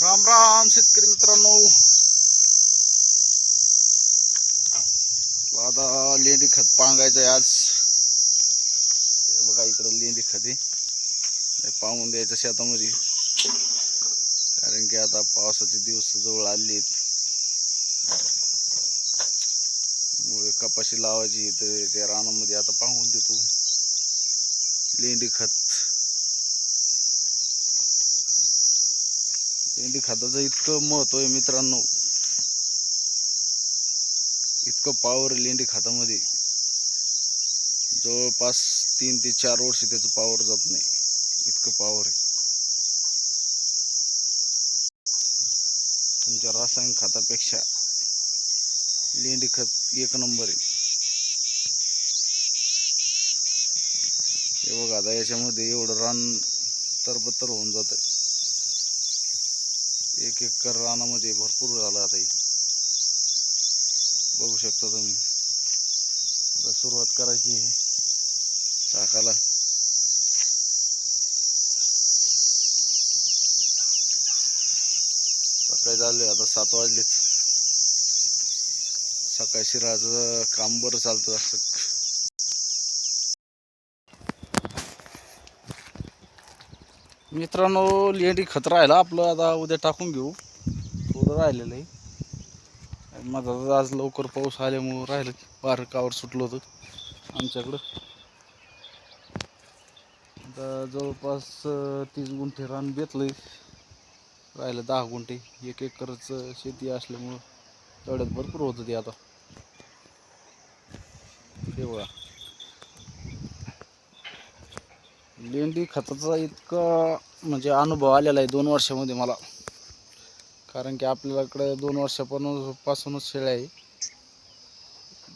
राम राम शेतकरी मित्रांनो. आता लेंडी खत पांगायचं आहे आज बघा इकडं लेंडी खत आहे. पाहून पांगून द्यायचं शेतामध्ये. कारण की आता पावसाचे दिवस जवळ आले आहेत मुळे कपाशी लावायची तर त्या रानामध्ये आता पांगून देतो. लेंडी खत. लेंडी खताचं इतकं महत्त्व आहे मित्रांनो. इतकं पावर लेंडी खतामध्ये. जवळपास तीन ते चार वर्ष त्याचं पावर जात नाही. इतकं पावर आहे. तुमच्या रासायनिक खतापेक्षा लेंडी खत एक नंबर आहे. हे बघा आता याच्यामध्ये एवढं रान तरबतर होऊन जात आहे एक एकर रानामध्ये भरपूर झालं आता हे. बघू शकता तुम्ही. आता सुरुवात करायची आहे. टाकायला. सकाळी झाले आता सात वाजलेत. सकाळी शिराचं काम बरं चालतं असं. मित्रांनो लेंडी खत राहिला आपलं. आता उद्या टाकून घेऊ. थोडं राहिलेलं आहे. माझा आज लवकर पाऊस आल्यामुळं राहिलं बारकावर सुटलं होतं आमच्याकडं. आता जवळपास तीस गुंठे रान बेतलं राहिलं दहा गुंठे. एक एकरच शेती असल्यामुळं तेवढ्यात भरपूर होतं ते आता. देवळा बघा लेंडी खताचा इतका म्हणजे अनुभव आलेला आहे दोन वर्षामध्ये मला. कारण की आपल्याकडे दोन वर्षापासून पासूनच शेळ्या आहे.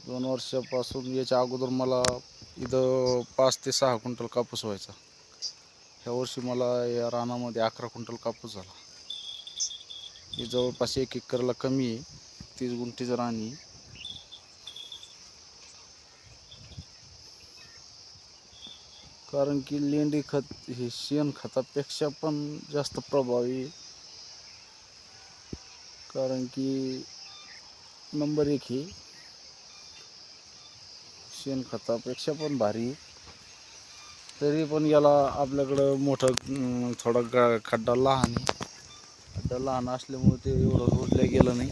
दोन वर्षापासून याच्या अगोदर मला इथं पाच ते सहा क्विंटल कापूस व्हायचा. ह्या वर्षी मला या रानामध्ये अकरा क्विंटल कापूस झाला. हे जवळपास एक एकरला कमी आहे. तीस गुंठीचं राणी कारण की लेंडी खत हे शेण खतापेक्षा पण जास्त प्रभावी. कारण की नंबर एक हे शेण खतापेक्षा पण भारी. तरी पण याला आपल्याकडं मोठं थोडा गा खड्डा लहान आहे. खड्डा लहान असल्यामुळे ते एवढं रोडल्या गेलं नाही.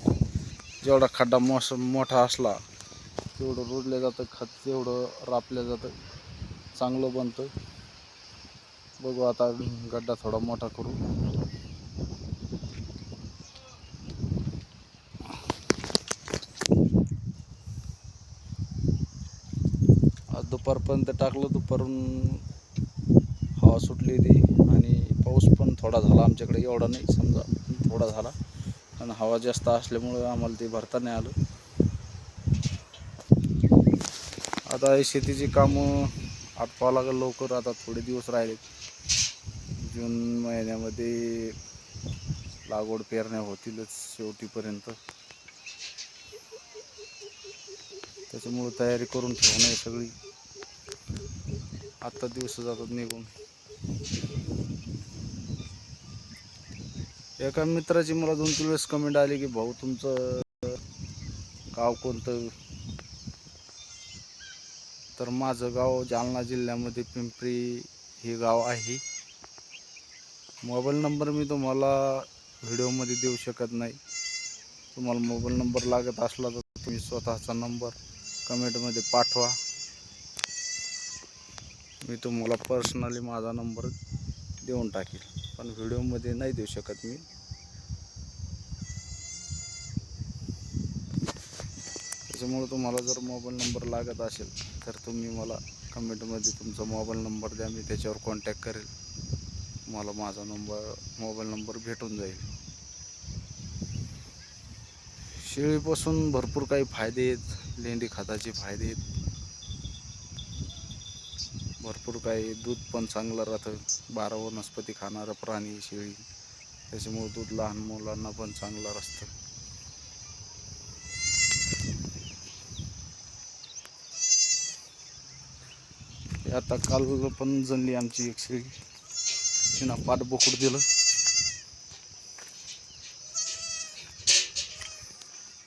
जेवढा खड्डा मोस मोठा असला तेवढं रुजलं जातं खत तेवढं रापलं जातं. चांगलं बनतं बघू आता गड्डा थोडा मोठा करू. आज दुपारपर्यंत टाकलं दुपारून हवा सुटली ती आणि पाऊस पण थोडा झाला आमच्याकडे. एवढा नाही समजा थोडा झाला. आणि हवा जास्त असल्यामुळं आम्हाला ते भरता नाही आलं. आता हे शेतीची कामं आटपावं लागेल लवकर आता थोडे दिवस राहिले. जून महिन्यामध्ये लागवड पेरण्या होतीलच शेवटीपर्यंत. त्याच्यामुळे तयारी करून ठेवणं आहे सगळी. आत्ता दिवस जातात निघून. एका मित्राची मला दोन तीन वेळेस कमेंट आली की भाऊ तुमचं गाव कोणतं? तर माझं गाव जालना जिल्ह्यामध्ये पिंपरी हे गाव आहे. मोबाईल नंबर मी तुम्हाला व्हिडिओमध्ये देऊ शकत नाही. तुम्हाला मोबाईल नंबर लागत असला तर तुम्ही स्वतःचा नंबर कमेंटमध्ये पाठवा. मी तुम्हाला पर्सनली माझा नंबर देऊन टाकेल. पण व्हिडिओमध्ये नाही देऊ शकत मी. त्याच्यामुळं तुम्हाला जर मोबाईल नंबर लागत असेल तर तुम्ही मला कमेंटमध्ये तुमचा मोबाईल नंबर द्या मी त्याच्यावर कॉन्टॅक्ट करेल. मला माझा नंबर मोबाईल नंबर भेटून जाईल. शेळीपासून भरपूर काही फायदे आहेत. लेंडी खताचे फायदे आहेत. भरपूर काही दूध पण चांगलं राहतं. बारा वनस्पती खाणारं प्राणी शेळी. त्याच्यामुळे दूध लहान मुलांना पण चांगलं असतं आता काल पण जणली आमची एक शेळी तिनं पाठ बोकड दिलं.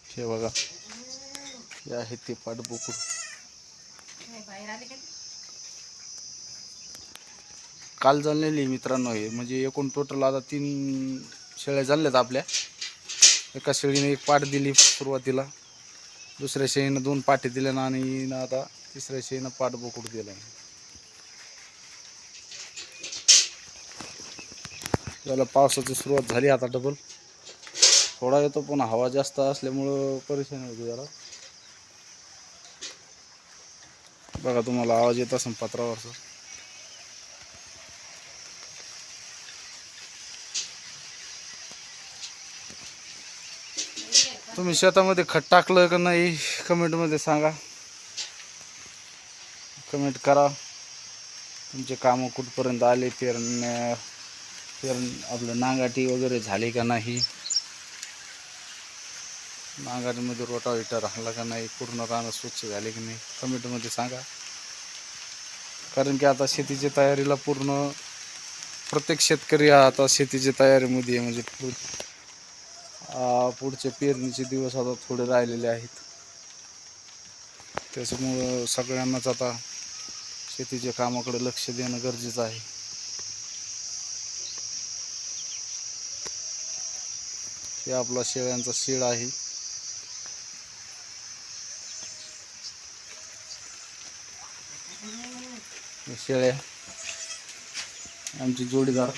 हे बघा हे आहे ते पाठबोकड काल झालेली मित्रांनो हे म्हणजे एकूण टोटल आता तीन शेळ्या जाणल्यात आपल्या. एका शेळीने एक पाठ दिली सुरुवातीला दुसऱ्या शेळीनं दोन पाठी दिल्या ना आणि आता तिसऱ्या शेळीनं पाठ बोकड दिलं त्याला पावसाची सुरुवात झाली आता डबल थोडा येतो पण हवा जास्त असल्यामुळं परेशानी होती जरा. बघा तुम्हाला आवाज येत असेल पत्रावरचा. तुम्ही शेतामध्ये खत टाकलं का नाही कमेंटमध्ये सांगा. कमेंट करा. तुमचे कामं कुठपर्यंत आले पेरण्या पेरण आपलं नांगाटी वगैरे झाली का नाही? नांगाटीमध्ये रोटावेटर राहिला का नाही? पूर्ण रानं स्वच्छ झाले की नाही? कमेंटमध्ये सांगा. कारण की आता शेतीच्या तयारीला पूर्ण प्रत्येक शेतकरी हा आता शेतीच्या तयारीमध्ये आहे. म्हणजे पुढचे पेरणीचे दिवस आता थोडे राहिलेले आहेत. त्याच्यामुळं सगळ्यांनाच आता शेतीच्या कामाकडे लक्ष देणं गरजेचं आहे. हे आपला शेळ्यांचा शेळ आहे. शेळ्या. आमची जोडीदार.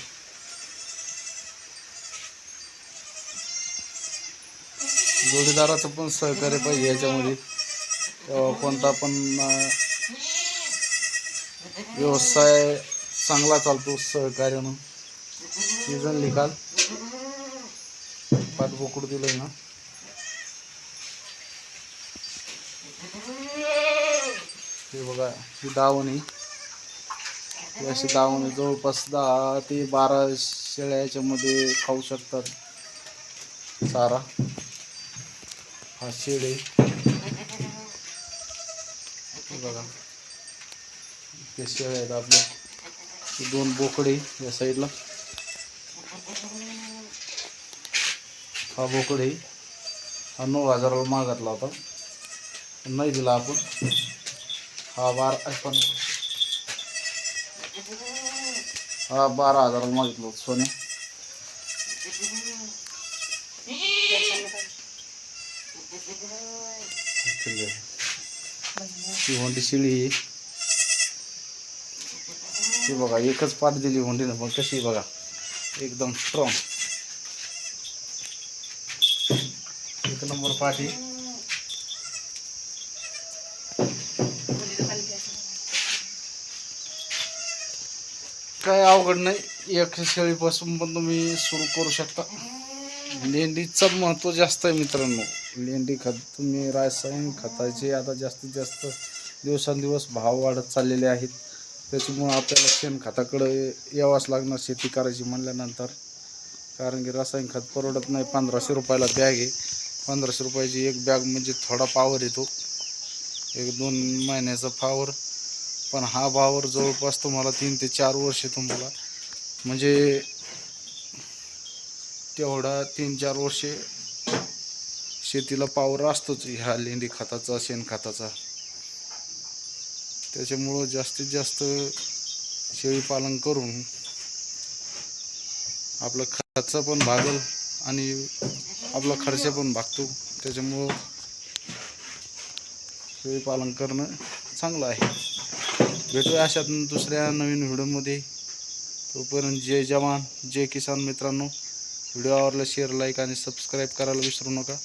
जोडीदाराचं पण सहकार्य पाहिजे याच्यामध्ये. तेव्हा कोणता पण व्यवसाय चांगला चालतो सहकार्य म्हणून. सीझन निकाल. पाठबोकड दिलंय ना. हे बघा ही दावणी. अशी दावणी जवळपास दहा ते बारा शेळ्या याच्यामध्ये खाऊ शकतात. चारा. हा शेळे आहे. बघा. ते शेळ्या आहेत आपल्या दोन बोकडे या साईडला. हा बोकड आहे हा नऊ हजाराला मागितला होता. नाही दिला आपण. हा बारा पण हा बारा हजाराला मागितला होता सोने. ही होंडी शिळी ही बघा एकच पाठ दिली होंडीनं पण कशी बघा. एकदम स्ट्रॉंग एक नंबर पाठी. काय अवघड नाही एक शेळीपासून पण तुम्ही सुरू करू शकता. लेंडीचं महत्त्व जास्त आहे मित्रांनो. लेंडी खत तुम्ही रासायनिक खताचे आता जास्तीत जास्त दिवसांदिवस भाव वाढत चाललेले आहेत. त्याच्यामुळं आपल्याला शेणखताकडे यावाच लागणार शेती करायची म्हणल्यानंतर. कारण की रासायनिक खत परवडत नाही पंधराशे रुपयाला बॅग आहे. पंधराशे रुपयाची एक बॅग म्हणजे थोडा पावर येतो. एक दोन महिन्याचा पावर पण हा पावर जवळपास तुम्हाला तीन ते चार वर्ष तुम्हाला म्हणजे तेवढा तीन चार वर्षे शेतीला पावर असतोच ह्या लेंडी खताचा शेणखताचा त्याच्यामुळं जास्तीत जास्त शेळीपालन करून आपलं खर्च पण भागल आणि आपला खर्च पण भागतो. त्याच्यामुळं शेळीपालन करणं चांगलं आहे. भेटूया अशात दुसऱ्या नवीन व्हिडिओमध्ये. तोपर्यंत जय जवान जय किसान मित्रांनो. व्हिडिओ आवडला शेअर लाईक आणि सबस्क्राईब करायला विसरू नका.